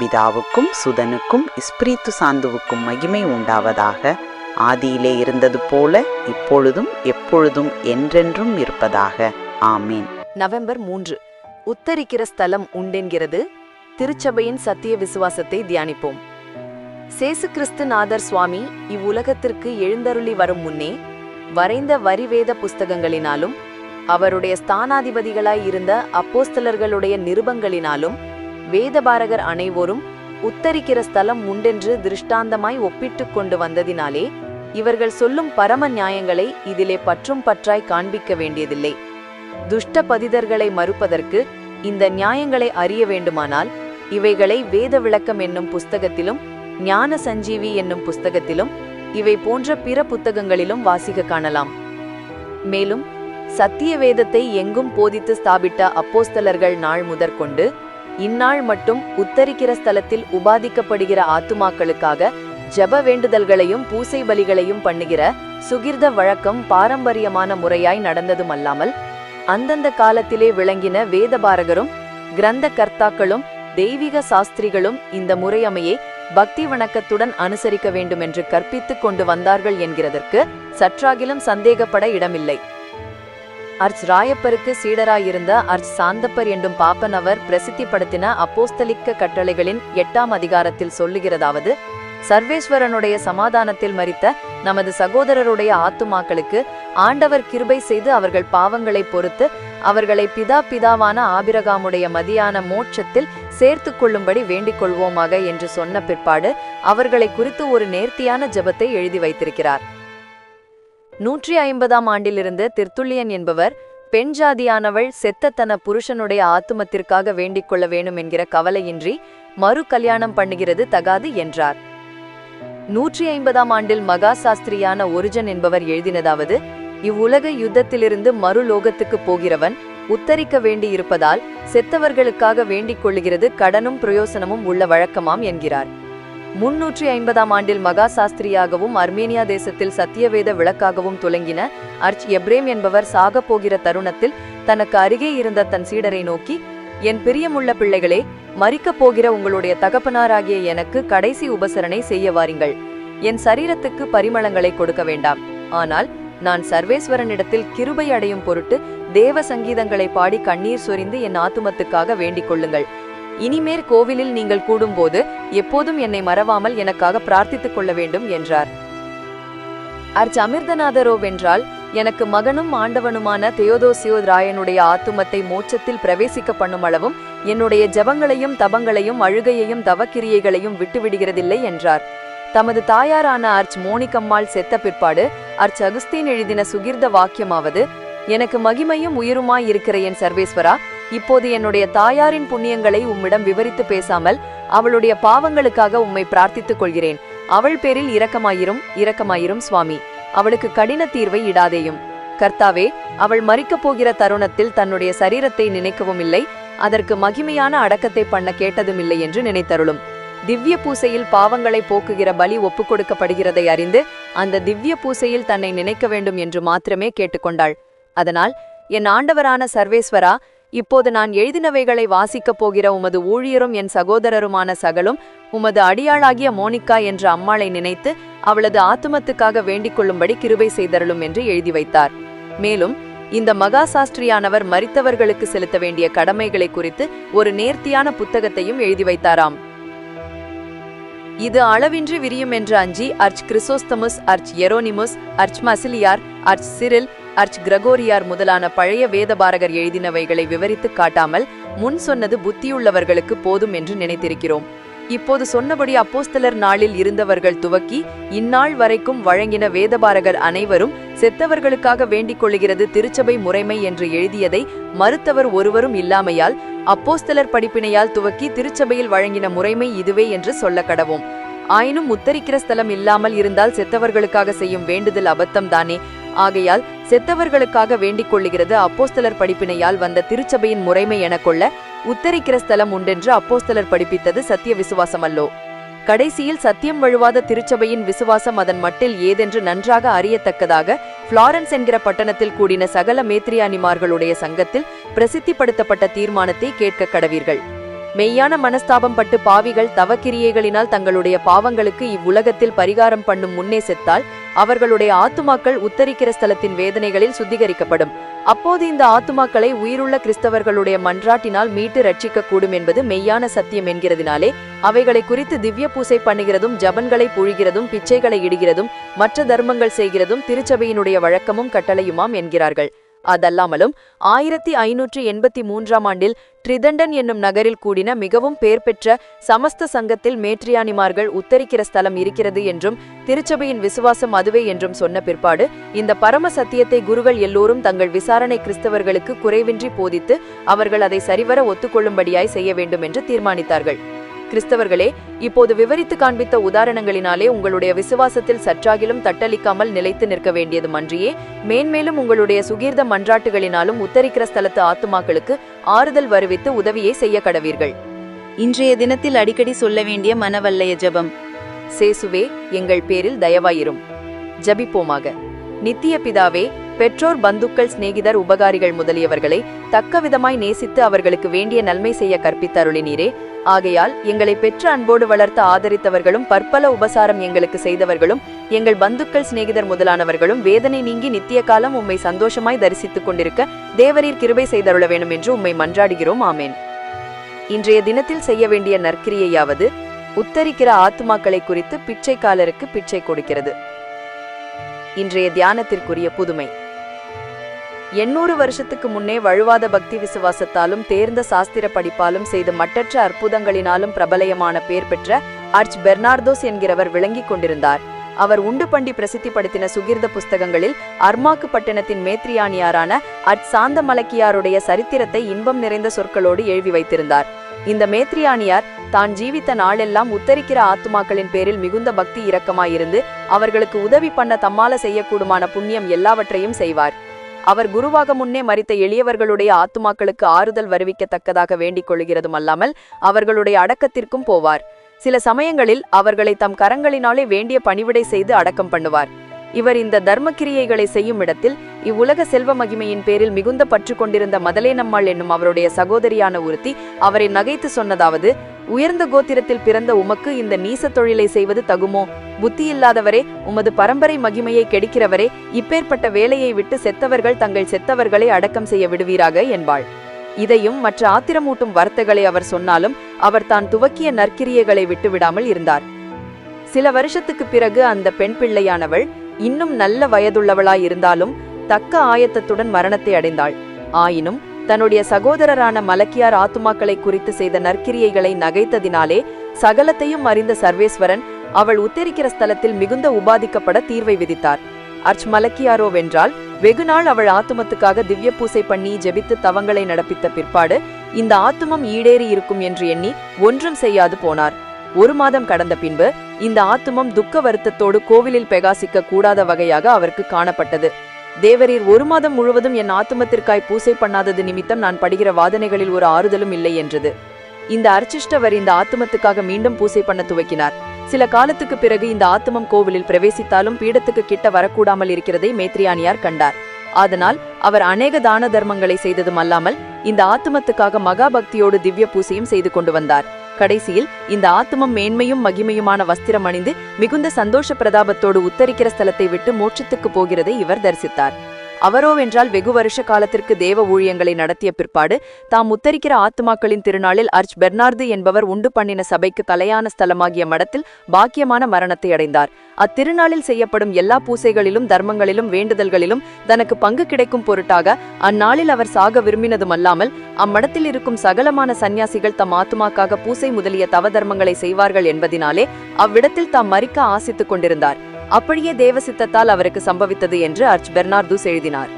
பிதாவுக்கும் சுதனுக்கும் இஸ்பிரித்து சாந்துவுக்கும் மகிமை உண்டாவதாக ஆதியிலே இருந்தது போல இப்பொழுதும் எப்பொழுதும் என்றென்றும் இருப்பதாக. ஆமீன். நவம்பர் மூன்று. உத்தரிக்கிற ஸ்தலம் உண்டென்கிறது. திருச்சபையின் சத்திய விசுவாசத்தை தியானிப்போம். சேசு கிறிஸ்து நாதர் சுவாமி இவ்வுலகத்திற்கு எழுந்தருளி வரும் முன்னே வரைந்த வரிவேத புஸ்தகங்களினாலும் அவருடைய ஸ்தானாதிபதிகளாய் இருந்த அப்போஸ்தலர்களுடைய நிருபங்களினாலும் வேதபாரகர் அனைவரும் உத்தரிக்கிற ஸ்தலம் உண்டென்று திருஷ்டாந்தமாய் ஒப்பிட்டு கொண்டு வந்ததினாலே இவர்கள் சொல்லும் பரம நியாயங்களை இதிலே பற்றும் பற்றாய் காண்பிக்க வேண்டியதில்லை. துஷ்ட பதிதர்களை மறுப்பதற்கு இந்த நியாயங்களை அறிய வேண்டுமானால் இவைகளை வேத விளக்கம் என்னும் புஸ்தகத்திலும் ஞான சஞ்சீவி என்னும் புஸ்தகத்திலும் இவை போன்ற பிற புத்தகங்களிலும் வாசிக்க காணலாம். மேலும் சத்திய வேதத்தை எங்கும் போதித்து ஸ்தாபித்த அப்போஸ்தலர்கள் நாள் முதற்கொண்டு இந்நாள் மட்டும் உத்தரிக்கிற ஸ்தலத்தில் உபாதிக்கப்படுகிற ஆத்துமாக்களுக்காக ஜெப வேண்டுதல்களையும் பூசை பலிகளையும் பண்ணுகிற சுகிர்த வழக்கம் பாரம்பரியமான முறையாய் நடந்ததுமல்லாமல் அந்தந்த காலத்திலே விளங்கின வேதபாரகரும் கிரந்த கர்த்தாக்களும் தெய்வீக சாஸ்திரிகளும் இந்த முறையமையை பக்தி வணக்கத்துடன் அனுசரிக்க வேண்டுமென்று கற்பித்துக் கொண்டு வந்தார்கள் என்கிறதற்கு சற்றாகிலும் சந்தேகப்பட இடமில்லை. அர்ச் ராயப்பருக்கு சீடராயிருந்த அர்ச் சாந்தப்பர் என்றும் பாப்பனவர் பிரசித்திப்படுத்தின அப்போஸ்தலிக்க கட்டளைகளின் எட்டாம் அதிகாரத்தில் சொல்லுகிறதாவது சர்வேஸ்வரனுடைய சமாதானத்தில் மறித்த நமது சகோதரருடைய ஆத்துமாக்களுக்கு ஆண்டவர் கிருபை செய்து அவர்கள் பாவங்களை பொறுத்து அவர்களை பிதா பிதாவான ஆபிரகாமுடைய மதியான மோட்சத்தில் சேர்த்து கொள்ளும்படி வேண்டிக் கொள்வோமாக என்று சொன்ன பிற்பாடு அவர்களை குறித்து ஒரு நேர்த்தியான ஜெபத்தை எழுதி வைத்திருக்கிறார். நூற்றி ஐம்பதாம் ஆண்டிலிருந்து திருத்துள்ளியன் என்பவர் பெண் ஜாதியானவள் செத்த தன புருஷனுடைய ஆத்துமத்திற்காக வேண்டிக் கொள்ள வேணும் என்கிற கவலையின்றி மறு கல்யாணம் பண்ணுகிறது தகாது என்றார். நூற்றி ஐம்பதாம் ஆண்டில் மகா சாஸ்திரியான ஒரிஜன் என்பவர் எழுதினதாவது இவ்வுலக யுத்தத்திலிருந்து மறுலோகத்துக்கு போகிறவன் உத்தரிக்க வேண்டியிருப்பதால் செத்தவர்களுக்காக வேண்டிக் கொள்ளுகிறது கடனும் பிரயோசனமும் உள்ள வழக்கமாம் என்கிறார். முன்னூற்றி ஐம்பதாம் ஆண்டில் மகா சாஸ்திரியாகவும் அர்மேனியா தேசத்தில் சத்தியவேத விளக்காகவும் துலங்கின அர்ச் எப்ரேம் என்பவர் சாகப் போகிற தருணத்தில் தனக்கு அருகே இருந்த தன் சீடரை நோக்கி என் பிரியமுள்ள பிள்ளைகளே மறிக்கப் போகிற உங்களுடைய தகப்பனாராகிய எனக்கு கடைசி உபசரணை செய்ய வாருங்கள். என் சரீரத்துக்கு பரிமளங்களை கொடுக்க வேண்டாம். ஆனால் நான் சர்வேஸ்வரனிடத்தில் கிருபை அடையும் பொருட்டு தேவ சங்கீதங்களை பாடி கண்ணீர் சொரிந்து என் ஆத்துமத்துக்காக வேண்டிக் கொள்ளுங்கள். இனிமேற் கோவிலில் நீங்கள் கூடும்போது எப்போதும் என்னை மறவாமல் எனக்காக பிரார்த்தித்துக் கொள்ள வேண்டும் என்றார். அர்ச் அமிர்தநாதரோ வென்றால் எனக்கு மகனும் ஆண்டவனுமான தெயோதோசியோ ராயனுடைய ஆத்துமத்தை மோட்சத்தில் பிரவேசிக்க பண்ணும் அளவும் என்னுடைய ஜபங்களையும் தபங்களையும் அழுகையையும் தவக்கிரியைகளையும் விட்டுவிடுகிறதில்லை என்றார். தமது தாயாரான அர்ச் மோனிகம்மாள் செத்த பிற்பாடு அர்ச் அகுஸ்தீன் எழுதின சுகிர்த வாக்கியமாவது எனக்கு மகிமையும் உயிருமாய் இருக்கிற என் சர்வேஸ்வரா இப்போது என்னுடைய தாயாரின் புண்ணியங்களை உம்மிடம் விவரித்து பேசாமல் அவளுடைய பாவங்களுக்காக உம்மை பிரார்த்தித்துக் கொள்கிறேன். அவள் பேரில் இரக்கமாயிரும் இரக்கமாயிரும் சுவாமி. அவளுக்கு கடின தீர்வை இடாதேயும். கர்த்தாவே அவள் மறிக்கப் போகிற தருணத்தில் தன்னுடைய சரீரத்தை நினைக்கவும் இல்லை. அதற்கு மகிமையான அடக்கத்தை பண்ண கேட்டதும் இல்லை என்று நினைத்தருளும். திவ்ய பூசையில் பாவங்களை போக்குகிற பலி ஒப்புக் கொடுக்கப்படுகிறதை அறிந்து அந்த திவ்ய பூசையில் தன்னை நினைக்க வேண்டும் என்று மாத்திரமே கேட்டுக்கொண்டாள். அதனால் என் ஆண்டவரான சர்வேஸ்வரா இப்போது நான் எழுதினவைகளை வாசிக்கப் போகிற உமது ஊழியரும் என் சகோதரருமான சகலும் உமது அடியாளாகிய மோனிகா என்ற அம்மாளை நினைத்து அவளது ஆத்துமத்துக்காக வேண்டிக் கொள்ளும்படி கிருபை செய்தருளும் என்று எழுதி வைத்தார். மேலும் இந்த மகா சாஸ்திரியானவர் மறித்தவர்களுக்கு செலுத்த வேண்டிய கடமைகளை குறித்து ஒரு நேர்த்தியான புத்தகத்தையும் எழுதி வைத்தாராம். இது அளவின்றி விரியும் என்று அஞ்சி அர்ச் கிறிசோஸ்தமுஸ் அர்ச் எரோனிமுஸ் அர்ச் மசிலியார் அர்ச் சிரில் அர்ச் கிரகோரியார் முதலான பழைய வேதபாரகர் எழுதினவைகளை விவரித்து காட்டாமல் முன் சொன்னது புத்தியுள்ளவர்களுக்கு போதும் என்று நினைத்திருக்கிறோம். இப்போது சொன்னபடி அப்போஸ்தலர் நாளில் இருந்தவர்கள் துவக்கி இந்நாள் வரைக்கும் வழங்கின வேதபாரகர் அனைவரும் செத்தவர்களுக்காக வேண்டிக் கொள்கிறது திருச்சபை முறைமை என்று எழுதியதை மறுத்தவர் ஒருவரும் இல்லாமையால் அப்போஸ்தலர் படிப்பினையால் துவக்கி திருச்சபையில் வழங்கின முறைமை இதுவே என்று சொல்ல கடவோம் ஆயினும் உத்தரிக்கிற ஸ்தலம் இல்லாமல் இருந்தால் செத்தவர்களுக்காக செய்யும் வேண்டுதல் அபத்தம் தானே. ஆகையால் செத்தவர்களுக்காக வேண்டிக் கொள்ளுகிறது அப்போஸ்தலர் படிப்பினையால் வந்த திருச்சபையின் முறைமை என கொள்ள உத்தரிக்கிற ஸ்தலம் உண்டென்று அப்போஸ்தலர் படிப்பித்தது சத்திய விசுவாசமல்லோ. கடைசியில் சத்தியம் வழுவாத திருச்சபையின் விசுவாசம் அதன் மட்டில் ஏதென்று நன்றாக அறியத்தக்கதாக புளாரன்ஸ் என்கிற பட்டணத்தில் கூடின சகல மேத்ரியானிமார்களுடைய சங்கத்தில் பிரசித்திப்படுத்தப்பட்ட தீர்மானத்தை கேட்க கடவீர்கள். மெய்யான மனஸ்தாபம் பட்டு பாவிகள் தவக்கிரியைகளினால் தங்களுடைய பாவங்களுக்கு இவ்வுலகத்தில் பரிகாரம் பண்ணும் முன்னே செத்தால் அவர்களுடைய ஆத்துமாக்கள் உத்தரிக்கிற ஸ்தலத்தின் வேதனைகளில் சுத்திகரிக்கப்படும். அப்போது இந்த ஆத்துமாக்களை உயிருள்ள கிறிஸ்தவர்களுடைய மன்றாட்டினால் மீட்டு ரட்சிக்க கூடும் என்பது மெய்யான சத்தியம் என்கிறதினாலே அவைகளை குறித்து திவ்ய பூசை பண்ணுகிறதும் ஜபன்களை புழிகிறதும் பிச்சைகளை இடுகிறதும் மற்ற தர்மங்கள் செய்கிறதும் திருச்சபையினுடைய வழக்கமும் கட்டளையுமாம் என்கிறார்கள். அதல்லாமலும் ஆயிரத்தி ஐநூற்றி எண்பத்தி மூன்றாம் ஆண்டில் ட்ரிதண்டன் என்னும் நகரில் கூடின மிகவும் பேர் பெற்ற சமஸ்த சங்கத்தில் மேட்ரியானிமார்கள் உத்தரிக்கிற ஸ்தலம் இருக்கிறது என்றும் திருச்சபையின் விசுவாசம் அதுவே என்றும் சொன்ன பிற்பாடு இந்த பரம சத்தியத்தை குருகள் எல்லோரும் தங்கள் விசாரணை கிறிஸ்தவர்களுக்கு குறைவின்றி போதித்து அவர்கள் அதை சரிவர ஒத்துக்கொள்ளும்படியாய் செய்ய வேண்டும் என்று தீர்மானித்தார்கள். கிறிஸ்தவர்களே இப்போது விவரித்து காண்பித்த உதாரணங்களினாலே உங்களுடைய விசுவாசத்தில் சற்றாகிலும் தட்டளிக்காமல் நிலைத்து நிற்க வேண்டியது மன்றியே மேன்மேலும் உங்களுடைய சுகீர்த மன்றாட்டுகளினாலும் உத்தரிக்கிற ஸ்தலத்து ஆத்துமாக்களுக்கு ஆறுதல் வருவித்து உதவியை செய்ய கடவீர்கள். இன்றைய தினத்தில் அடிக்கடி சொல்ல வேண்டிய மனவல்லய ஜெபம். சேசுவே எங்கள் பேரில் தயவாயிரும். ஜபிப்போமாக. நித்திய பிதாவே பெற்றோர் பந்துக்கள் சிநேகிதர் உபகாரிகள் முதலியவர்களை தக்க விதமாய் நேசித்து அவர்களுக்கு வேண்டிய நன்மை செய்ய கற்பித்தருளினீரே. ஆகையால் எங்களை பெற்ற அன்போடு வளர்த்து ஆதரித்தவர்களும் பற்பல உபசாரம் எங்களுக்கு செய்தவர்களும் எங்கள் பந்துக்கள் சிநேகிதர் முதலானவர்களும் வேதனை நீங்கி நித்திய காலம் உம்மை சந்தோஷமாய் தரிசித்துக் கொண்டிருக்க தேவரீர் கிருபை செய்தருள வேண்டும் என்று உம்மை மன்றாடுகிறோம். ஆமேன். இன்றைய தினத்தில் செய்ய வேண்டிய நற்கிரியையாவது உத்தரிக்கிற ஆத்துமாக்களை குறித்து பிச்சைக்காலருக்கு பிச்சை கொடுக்கிறது. இன்றைய தியானத்திற்குரிய புதுமை. எண்ணூறு வருஷத்துக்கு முன்னே வழுவாத பக்தி விசுவாசத்தாலும் தேர்ந்த சாஸ்திர படிப்பாலும் செய்த மட்டற்ற அற்புதங்களினாலும் பிரபலயமான பேர் பெற்ற அர்ச் பெர்னார்தோஸ் என்கிறவர் விளங்கிக் கொண்டிருந்தார். அவர் உண்டு பண்டி பிரசித்திப்படுத்தின சுகிர்த புஸ்தகங்களில் அர்மாக்கு பட்டணத்தின் மேத்ரியானியாரான அட் சாந்த மலக்கியாருடைய சரித்திரத்தை இன்பம் நிறைந்த சொற்களோடு எழுதி வைத்திருந்தார். இந்த மேத்ரியானியார் தான் ஜீவித்த நாளெல்லாம் உத்தரிக்கிற ஆத்துமாக்களின் பேரில் மிகுந்த பக்தி இரக்கமாயிருந்து அவர்களுக்கு உதவி பண்ண தம்மால செய்யக்கூடுமான புண்ணியம் எல்லாவற்றையும் செய்வார். அவர் குருவாக முன்னே மறித்த எளியவர்களுடைய ஆத்துமாக்களுக்கு ஆறுதல் வருவிக்கத்தக்கதாக வேண்டிக் கொள்கிறதும் அல்லாமல் அவர்களுடைய அடக்கத்திற்கும் போவார். சில சமயங்களில் அவர்களை தம் கரங்களினாலே வேண்டிய பணிவிடை செய்து அடக்கம் பண்ணுவார். இவர் இந்த தர்மக்கிரியைகளை செய்யும் இடத்தில் இவ்வுலக செல்வ மகிமையின் பேரில் மிகுந்த பற்று கொண்டிருந்த மதலேனம்மாள் என்னும் அவருடைய சகோதரியான ஒருத்தி அவரை நகைத்து சொன்னதாவது உயர்ந்த கோத்திரத்தில் பிறந்த உமக்கு இந்த நீச தொழிலை செய்வது தகுமோ? புத்தியில்லாதவரே உமது பரம்பரை மகிமையை கெடுக்கிறவரே இப்பேற்பட்ட வேலையை விட்டு செத்தவர்கள் தங்கள் செத்தவர்களை அடக்கம் செய்ய விடுவீராக என்பாள். இதையும் மற்ற ஆத்திரமூட்டும் வார்த்தைகளை அவர் சொன்னாலும் அவர் தான் துவக்கிய நற்கிரியைகளை விட்டு விடாமல் இருந்தார். சில வருஷத்துக்கு பிறகு அந்த பெண் பிள்ளையானவள் இன்னும் நல்ல வயதுள்ளவளாய் இருந்தாலும் தக்க ஆயத்தத்துடன் மரணத்தை அடைந்தாள். ஆயினும் தன்னுடைய சகோதரரான மலக்கியார் ஆத்துமாக்களை குறித்து செய்த நற்கிரியைகளை நகைத்ததினாலே சகலத்தையும் அறிந்த சர்வேஸ்வரன் அவள் உத்தரிக்கிற ஸ்தலத்தில் மிகுந்த உபாதிக்கப்பட தீர்வை விதித்தார். அர்ச் மலக்கியாரோ வென்றால் வெகுநாள் அவள் ஆத்துமத்துக்காக திவ்ய பூசை பண்ணி ஜெபித்து தவங்களை நடப்பித்த பிற்பாடு இந்த ஆத்துமம் ஈடேறி இருக்கும் என்று எண்ணி ஒன்றும் செய்யாது போனார். ஒரு மாதம் கடந்த பின்பு இந்த ஆத்துமம் துக்க வருத்தத்தோடு கோவிலில் பிரகாசிக்க கூடாத வகையாக அவருக்கு காணப்பட்டது. தேவரீர் ஒரு மாதம் முழுவதும் என் ஆத்துமத்திற்காய் பூசை பண்ணாதது நிமித்தம் நான் படுகிற வாதனைகளில் ஒரு ஆறுதலும் இல்லை என்றது. இந்த அர்ச்சிஷ்டவர் இந்த ஆத்துமத்துக்காக மீண்டும் பூசை பண்ண துவக்கினார். சில காலத்துக்கு பிறகு இந்த ஆத்துமம் கோவிலில் பிரவேசித்தாலும் பீடத்துக்கு கிட்ட வரக்கூடாமல் இருக்கிறதை மேத்ரியானியார் கண்டார். அதனால் அவர் அநேக தான தர்மங்களை செய்ததும் அல்லாமல் இந்த ஆத்துமத்துக்காக மகாபக்தியோடு திவ்ய பூசையும் செய்து கொண்டு வந்தார். கடைசியில் இந்த ஆத்துமம் மேன்மையும் மகிமையுமான வஸ்திரம் அணிந்து மிகுந்த சந்தோஷ பிரதாபத்தோடு உத்தரிக்கிற ஸ்தலத்தை விட்டு மோட்சத்துக்கு போகிறதை இவர் தரிசித்தார். அவரோவென்றால் வெகு வருஷ காலத்திற்கு தேவ ஊழியங்களை நடத்திய பிற்பாடு தாம் உத்தரிக்கிற ஆத்துமாக்களின் திருநாளில் அர்ச் பெர்னார்து என்பவர் உண்டு பண்ணின சபைக்கு தலையான ஸ்தலமாகிய மடத்தில் பாக்கியமான மரணத்தை அடைந்தார். அத்திருநாளில் செய்யப்படும் எல்லா பூசைகளிலும் தர்மங்களிலும் வேண்டுதல்களிலும் தனக்கு பங்கு கிடைக்கும் பொருட்டாக அந்நாளில் அவர் சாக விரும்பினதுமல்லாமல் அம்மடத்தில் இருக்கும் சகலமான சந்நியாசிகள் தம் ஆத்துமாக்காக பூசை முதலிய தவ தர்மங்களை செய்வார்கள் என்பதினாலே அவ்விடத்தில் தாம் மறிக்க ஆசித்துக் கொண்டிருந்தார். அப்படியே தேவ சித்தத்தால் அவருக்கு சம்பவித்தது என்று அர்ச் பெர்னார்தூஸ் எழுதினார்.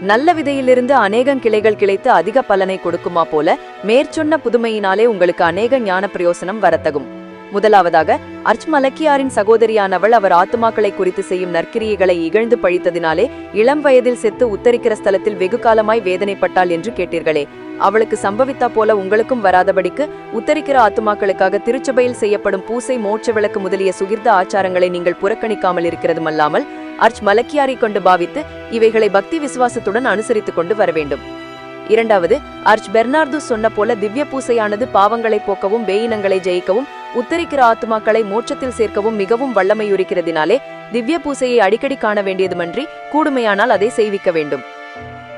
நல்ல விதையிலிருந்து அநேகம் கிளைகள் கிளைத்து அதிக பலனை கொடுக்குமா போல மேற்சொன்ன புதுமையினாலே உங்களுக்கு அநேக ஞான பிரயோசனம் வரத்தகும். முதலாவதாக அர்ச் மலக்கியாரின் சகோதரியானவள் அவர் ஆத்துமாக்களை குறித்து செய்யும் நற்கிரியைகளை இகழ்ந்து பழித்ததினாலே இளம் வயதில் செத்து உத்தரிக்கிற ஸ்தலத்தில் வெகு காலமாய் வேதனைப்பட்டாள் என்று கேட்டீர்களே. அவளுக்கு சம்பவித்தா போல உங்களுக்கும் வராதபடிக்கு உத்தரிக்கிற ஆத்துமாக்களுக்காக திருச்சபையில் செய்யப்படும் பூசை மோட்ச விளக்கு முதலிய சுகிர்த ஆச்சாரங்களை நீங்கள் புறக்கணிக்காமல் இருக்கிறதுமல்லாமல் அர்ச் மலக்கியாரை கொண்டு பாவித்து இவைகளை பக்தி விசுவாசத்துடன் அனுசரித்துக் கொண்டு வர வேண்டும். இரண்டாவது அர்ச் பெர்னார்து சொன்ன போல திவ்ய பூசையானது பாவங்களை போக்கவும் வேயினங்களை ஜெயிக்கவும் உத்தரிக்கிற ஆத்துமாக்களை மோட்சத்தில் சேர்க்கவும் மிகவும் வல்லமையுரிக்கிறதினாலே திவ்ய பூசையை அடிக்கடி காண வேண்டியதுமன்றி கூடுமையானால் அதை செய்விக்க வேண்டும்.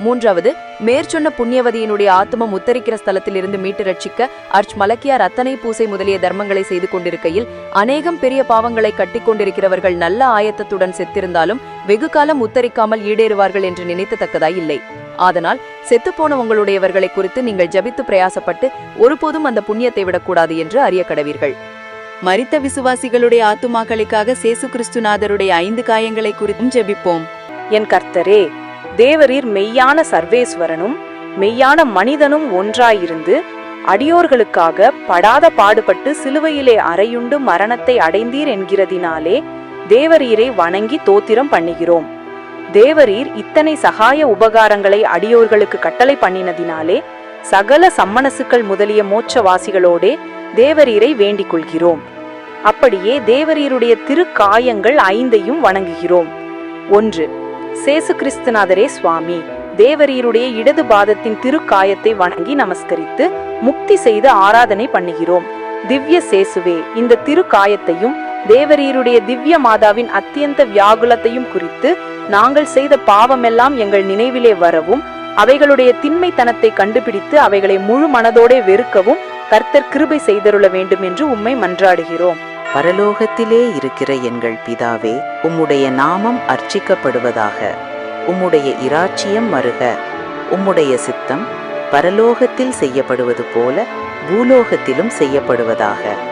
மூன்றாவது மேற்சொன்ன புண்ணியவதியினுடைய ஆத்மம் உத்தரிக்கிற ஸ்தலத்திலிருந்து மீட்டு ரட்சிக்க அர்ச் மலக்கியார் அத்தனை பூசை முதலிய தர்மங்களை செய்து கொண்டிருக்கையில் அநேகம் பெரிய பாவங்களை கட்டிக் கொண்டிருக்கிறவர்கள் நல்ல ஆயத்தத்துடன் செத்திருந்தாலும் வெகு காலம் உத்தரிக்காமல் ஈடேறுவார்கள் என்று நினைத்தத்தக்கதாய் இல்லை. அதனால் செத்துப்போனவங்களுடையவர்களை குறித்து நீங்கள் ஜபித்து பிரயாசப்பட்டு ஒருபோதும் அந்த புண்ணியத்தை விடக்கூடாது என்று அறிய கடவீர்கள். மரித்த விசுவாசிகளுடைய ஆத்துமாக்களுக்காக சேசு கிறிஸ்துநாதருடைய ஐந்து காயங்களை குறித்தும் ஜெபிப்போம். என் கர்த்தரே தேவரீர் மெய்யான சர்வேஸ்வரனும் மெய்யான மனிதனும் ஒன்றாயிருந்து அடியோர்களுக்காக படாத பாடுபட்டு சிலுவையிலே அறையுண்டு மரணத்தை அடைந்தீர் என்கிறதினாலே தேவரீரை வணங்கி தோத்திரம் பண்ணுகிறோம். தேவரீர் இத்தனை சகாய உபகாரங்களை அடியோர்களுக்கு கட்டளை பண்ணினதினாலே சகல சம்மனசுக்கள் முதலிய மோட்சவாசிகளோடே தேவரீரை வேண்டிக் கொள்கிறோம் அப்படியே தேவரீருடைய திருக்காயங்கள் ஐந்தையும் வணங்குகிறோம். ஒன்று சேசு கிறிஸ்துநாதரே சுவாமி தேவரீருடைய இடது பாதத்தின் திருக்காயத்தை வணங்கி நமஸ்கரித்து முக்தி செய்து ஆராதனை பண்ணுகிறோம். திவ்ய சேசுவே இந்த திருக்காயத்தையும் தேவரீருடைய திவ்ய மாதாவின் அத்தியந்த வியாகுலத்தையும் குறித்து நாங்கள் செய்த பாவமெல்லாம் எங்கள் நினைவிலே வரவும் அவைகளுடைய திண்மைத்தனத்தை கண்டுபிடித்து அவைகளை முழு மனதோடே வெறுக்கவும் கர்த்தர் கிருபை செய்தருள வேண்டும் என்று உம்மை மன்றாடுகிறோம். பரலோகத்திலே இருக்கிற எங்கள் பிதாவே உம்முடைய நாமம் அர்ச்சிக்கப்படுவதாக உம்முடைய இராச்சியம் வருக உம்முடைய சித்தம் பரலோகத்தில் செய்யப்படுவது போல பூலோகத்திலும் செய்யப்படுவதாக.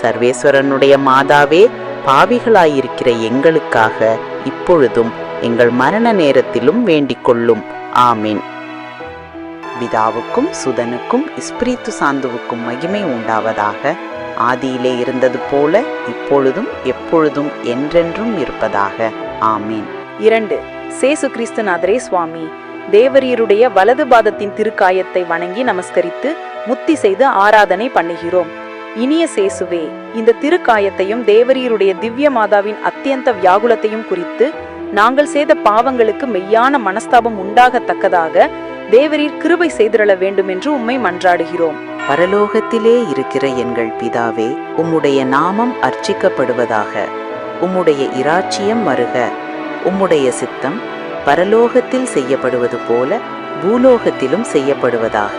சர்வேஸ்வரனுடைய மாதாவே பாவிகளாயிருக்கிற எங்களுக்காக இப்பொழுதும் எங்கள் மரண நேரத்திலும் வேண்டிக் கொள்ளும் ஆமீன். பிதாவுக்கும் சுதனுக்கும் இஸ்பிரித்து சாந்துவுக்கும் மகிமை உண்டாவதாக ஆதியிலே இருந்தது போல இப்பொழுதும் எப்பொழுதும் என்றென்றும் இருப்பதாக. ஆமீன். இரண்டு சேசு கிறிஸ்துநாதரே சுவாமி தேவரீருடைய வலது பாதத்தின் திருக்காயத்தை வணங்கி நமஸ்கரித்து முத்தி செய்து ஆராதனை பண்ணுகிறோம். இனிய சேசுவே இந்த திருக்காயத்தையும் தேவரீருடைய திவ்ய மாதாவின் அத்தியந்த வியாகுலத்தையும் குறித்து நாங்கள் செய்த பாவங்களுக்கு மெய்யான மனஸ்தாபம் உண்டாகத்தக்கதாக தேவரீர் கிருபை செய்திரள வேண்டும் என்று உம்மை மன்றாடுகிறோம். பரலோகத்திலே இருக்கிற எங்கள் பிதாவே உம்முடைய நாமம் அர்ச்சிக்கப்படுவதாக உம்முடைய இராச்சியம் வருக உம்முடைய சித்தம் பரலோகத்தில் செய்யப்படுவது போல பூலோகத்திலும் செய்யப்படுவதாக.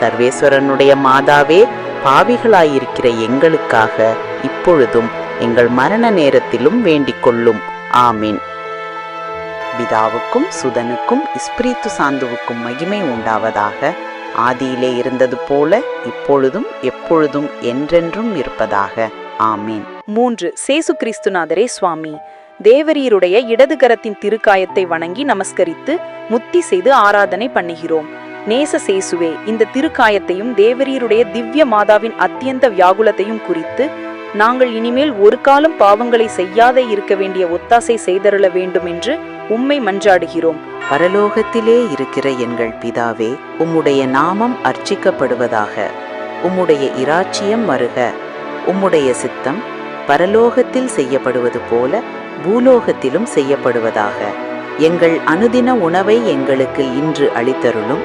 சர்வேஸ்வரனுடைய மாதாவே பாவிகளாயிருக்கிற எங்களுக்காக இப்பொழுதும் எங்கள் மரண நேரத்திலும் வேண்டிக் கொள்ளும். ஆமீன். பிதாவுக்கும் சுதனுக்கும் இஸ்பிரித்து சாந்துவுக்கும் மகிமை உண்டாவதாக ஆதியிலே இருந்தது போல இப்பொழுதும் எப்பொழுதும் என்றென்றும் இருப்பதாக. ஆமீன். மூன்று. சேசு கிறிஸ்துநாதரே சுவாமி தேவரீருடைய இடதுகரத்தின் திருக்காயத்தை வணங்கி நமஸ்கரித்து முத்தி செய்து ஆராதனை பண்ணுகிறோம். நேச சேசுவே இந்த திருக்காயத்தையும் தேவரீருடைய திவ்ய மாதாவின் அத்தியந்த வியாகுலத்தையும் குறித்து நாங்கள் இனிமேல் ஒரு காலம் பாவங்களை செய்யாதே இருக்க வேண்டிய ஒத்தாசை செய்தருள வேண்டும் என்று உம்மை மன்றாடுகிறோம். பரலோகத்திலே இருக்கிற எங்கள் பிதாவே உம்முடைய நாமம் அர்ச்சிக்கப்படுவதாக உம்முடைய இராச்சியம் வருக உம்முடைய சித்தம் பரலோகத்தில் செய்யப்படுவது போல பூலோகத்திலும் செய்யப்படுவதாக எங்கள் அனுதின உணவை எங்களுக்கு இன்று அளித்தருளும்.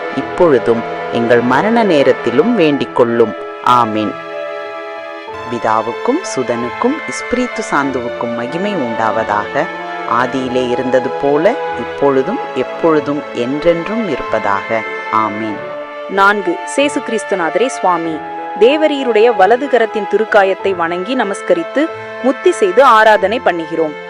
இப்பொழுதும் எங்கள் மரண நேரத்திலும் வேண்டிக் கொள்ளும் ஆமீன். பிதாவுக்கும் சுதனுக்கும் இஸ்பிரித்து சாந்துவுக்கும் மகிமை உண்டாவதாக ஆதியிலே இருந்தது போல இப்பொழுதும் எப்பொழுதும் என்றென்றும் இருப்பதாக. ஆமீன். நான்கு சேசு கிறிஸ்துநாதரே சுவாமி தேவரீருடைய வலது கரத்தின் திருக்காயத்தை வணங்கி நமஸ்கரித்து முத்தி செய்து ஆராதனை பண்ணுகிறோம்.